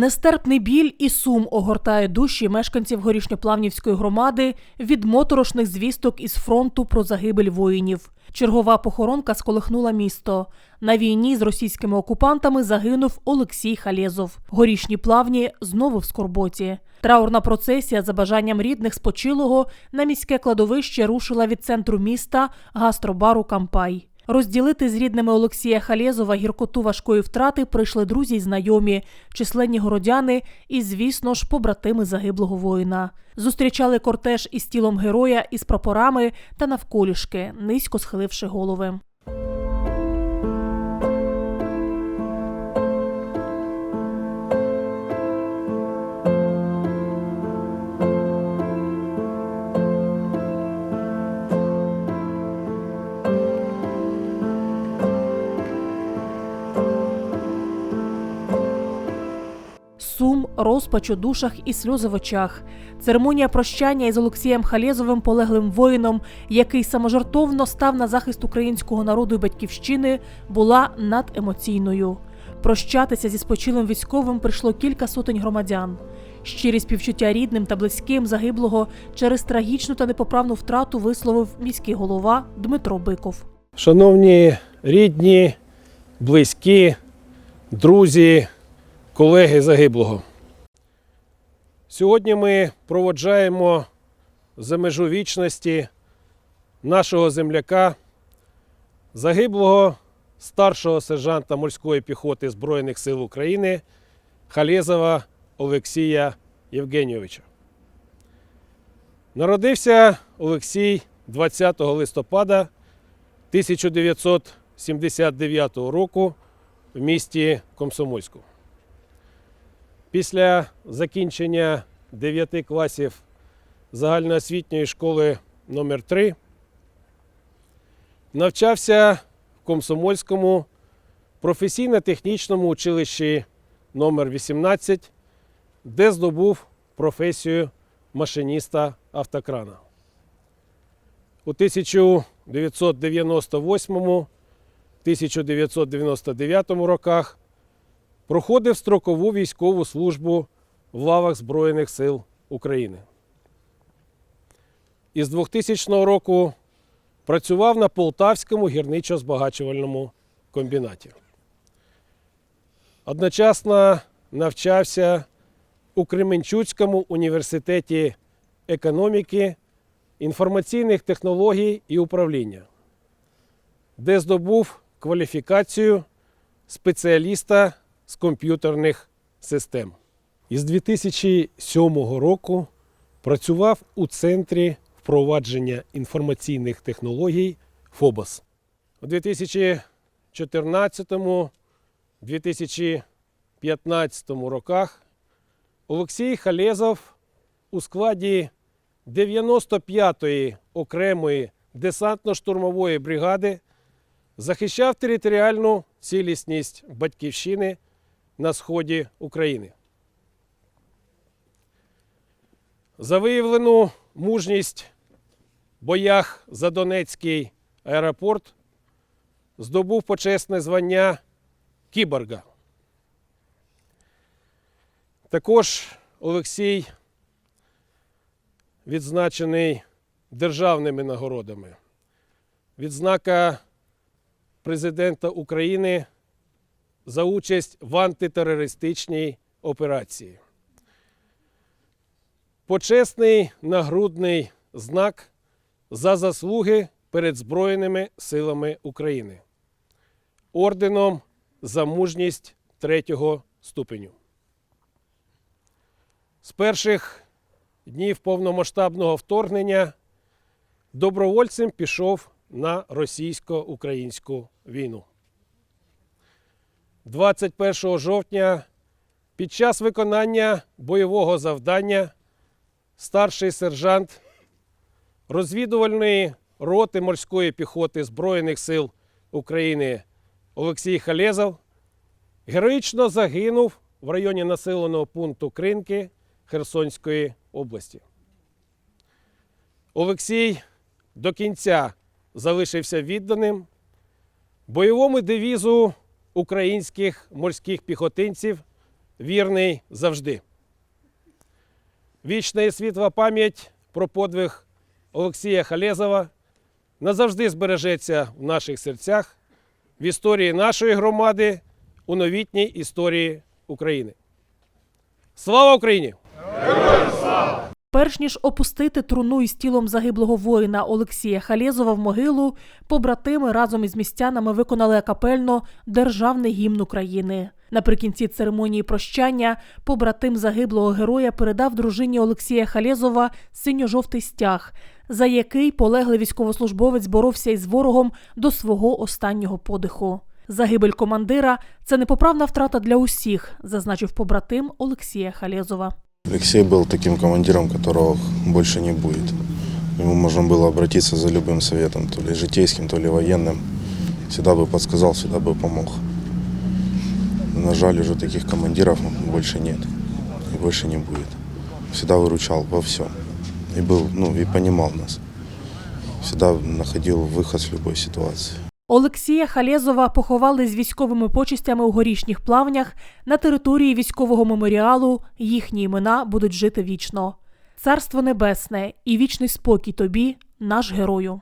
Нестерпний біль і сум огортає душі мешканців горішньоплавнівської громади від моторошних звісток із фронту про загибель воїнів. Чергова похоронка сколихнула місто. На війні з російськими окупантами загинув Олексій Халєзов. Горішні плавні знову в скорботі. Траурна процесія за бажанням рідних спочилого на міське кладовище рушила від центру міста гастробару Кампай. Розділити з рідними Олексія Халєзова гіркоту важкої втрати прийшли друзі й знайомі, численні городяни і, звісно ж, побратими загиблого воїна. Зустрічали кортеж із тілом героя із прапорами та навколішки, низько схиливши голови. Розпач у душах і сльози в очах. Церемонія прощання із Олексієм Халєзовим, полеглим воїном, який саможартовно став на захист українського народу і батьківщини, була надемоційною. Прощатися зі спочилим військовим прийшло кілька сотень громадян. Щирі співчуття рідним та близьким загиблого через трагічну та непоправну втрату висловив міський голова Дмитро Биков. Шановні рідні, близькі, друзі, колеги загиблого. Сьогодні ми проводжаємо за межу вічності нашого земляка, загиблого старшого сержанта морської піхоти Збройних сил України Халєзова Олексія Євгенійовича. Народився Олексій 20 листопада 1979 року в місті Комсомольську. Після закінчення 9 класів загальноосвітньої школи номер 3 навчався в Комсомольському професійно-технічному училищі номер 18 де здобув професію машиніста автокрана. У 1998-1999 роках проходив строкову військову службу в лавах Збройних сил України. Із 2000 року працював на Полтавському гірничо-збагачувальному комбінаті. Одночасно навчався у Кременчуцькому університеті економіки, інформаційних технологій і управління, де здобув кваліфікацію спеціаліста з комп'ютерних систем. Із 2007 року працював у Центрі впровадження інформаційних технологій ФОБОС. У 2014-2015 роках Олексій Халєзов у складі 95-ї окремої десантно-штурмової бригади захищав територіальну цілісність Батьківщини на сході України. За виявлену мужність в боях за Донецький аеропорт здобув почесне звання кіборга. Також Олексій відзначений державними нагородами. Відзнака президента України за участь в антитерористичній операції. Почесний нагрудний знак за заслуги перед Збройними силами України. Орденом за мужність третього ступеню. З перших днів повномасштабного вторгнення добровольцем пішов на російсько-українську війну. 21 жовтня під час виконання бойового завдання старший сержант розвідувальної роти морської піхоти Збройних сил України Олексій Халєзов героїчно загинув в районі населеного пункту Кринки Херсонської області. Олексій до кінця залишився відданим бойовому девізу українських морських піхотинців вірний завжди. Вічна і світла пам'ять про подвиг Олексія Халезова назавжди збережеться в наших серцях, в історії нашої громади, у новітній історії України. Слава Україні! Перш ніж опустити труну із тілом загиблого воїна Олексія Халєзова в могилу, побратими разом із містянами виконали акапельно державний гімн України. Наприкінці церемонії прощання побратим загиблого героя передав дружині Олексія Халєзова синьо-жовтий стяг, за який полеглий військовослужбовець боровся із ворогом до свого останнього подиху. Загибель командира це непоправна втрата для усіх, зазначив побратим Олексія Халєзова. Алексей был таким командиром, которого больше не будет. К Ему можно было обратиться за любым советом, то ли житейским, то ли военным. Всегда бы подсказал, всегда бы помог. На жаль, уже таких командиров больше нет и больше не будет. Всегда выручал во всем. И был, ну, и понимал нас. Всегда находил выход с любой ситуации. Олексія Халєзова поховали з військовими почестями у горішніх плавнях на території військового меморіалу. Їхні імена будуть жити вічно. Царство небесне і вічний спокій тобі, наш герою.